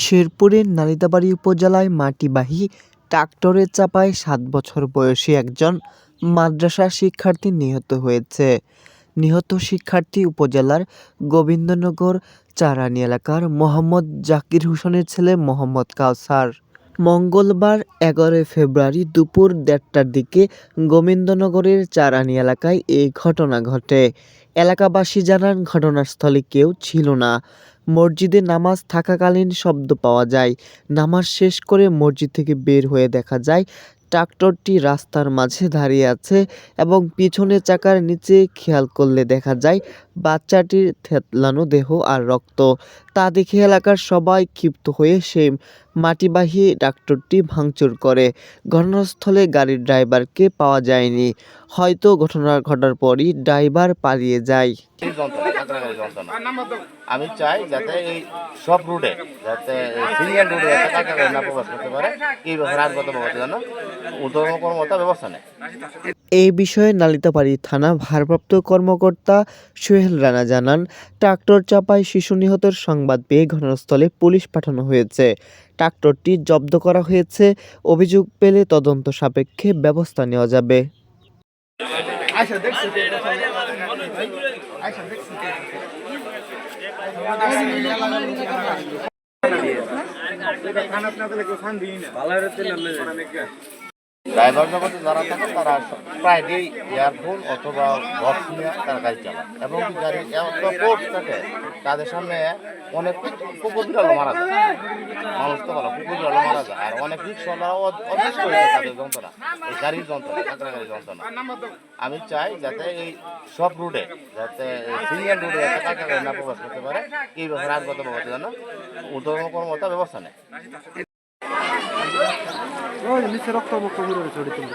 শেরপুরের নালিতাবাড়ী উপজেলায় মাটিবাহী ট্রাক্টরের চাপায় সাত বছর বয়সী একজন মাদ্রাসা শিক্ষার্থী নিহত হয়েছে। নিহত শিক্ষার্থী উপজেলার গোবিন্দনগর চারানি এলাকার মোহাম্মদ জাকির হোসেনের ছেলে মোহাম্মদ কাউসার। মঙ্গলবার এগারোই ফেব্রুয়ারি দুপুর দেড়টার দিকে গোবিন্দনগরের চারানি এলাকায় এই ঘটনা ঘটে। এলাকাবাসী জানান, ঘটনাস্থলে কেউ ছিল না। মসজিদে নামাজ থাকাকালীন শব্দ পাওয়া যায়। নামাজ শেষ করে মসজিদ থেকে বের হয়ে দেখা যায়, ট্রাক্টরটি রাস্তার মাঝে দাঁড়িয়ে আছে এবং পিছনের চাকার নিচে খেয়াল করলে দেখা যায়, বাচ্চাটির থেতলানো দেহ আর রক্ত। তা দেখে এলাকার সবাই ক্ষিপ্ত হয়ে সেই মাটিবাহী ট্রাক্টরটি ভাঙচুর করে। ঘটনাস্থলে গাড়ির ড্রাইভারকে পাওয়া যায়নি। হয়তো ঘটনা ঘটার পরই ড্রাইভার পালিয়ে যায়। আমি চাই যাতে এই সব রুটে যাতে সিঙ্গেল রুটে যাতে কাঁকড়াকারি না প্রবেশ করতে পারে, এই ব্যাপারে আইনগত ব্যবস্থা যেন উদ্যোগ কর্মকর্তা ব্যবস্থা নেয়। এই বিষয়ে নালিতাবাড়ী থানা ভারপ্রাপ্ত কর্মকর্তা সোহেল রানা জানান, ট্রাক্টর চাপায় শিশু নিহতের সংবাদ পেয়ে ঘটনাস্থলে পুলিশ পাঠানো হয়েছে। ট্রাক্টরটি জব্দ করা হয়েছে, অভিযোগ পেলে তদন্ত সাপেক্ষে ব্যবস্থা নেওয়া যাবে। আচ্ছা দেখছি আচ্ছা দেখছি। খান আপনাদের খান দিই না। ভালো ড্রাইভার জগতে যারা থাকে, তারা প্রায় দিই ইয়ারফোন অথবা বক্স নিয়ে তারা গাড়ি চালায়। এবং গাড়ি এত ফোর্স থাকে, তাদের সামনে অনেক কুকুর বিড়ালও মারা যায়। মানুষ তো ভালো কুকুর বিড়ালও মারা যায়। আর অনেক রিক্সাওয়ালাও অদৃশ্য হয়ে যায় তাদের যন্ত্রণা। এই গাড়ির যন্ত্রণা কাঁকড়া গাড়ির যন্ত্রণা। আমি চাই যাতে এই সব রুটে, যাতে সিঙ্গেল রুটে যাতে কাঁকড়া গাড়ি না প্রবেশ করতে পারে, এই ব্যাপারে আইনগত ব্যবস্থা যেন উদ্যোগ কর্মকর্তা ব্যবস্থা নেয়। ওই নিচে রক্ত মুক্ত ঘুরে রয়েছে ওটি তুমি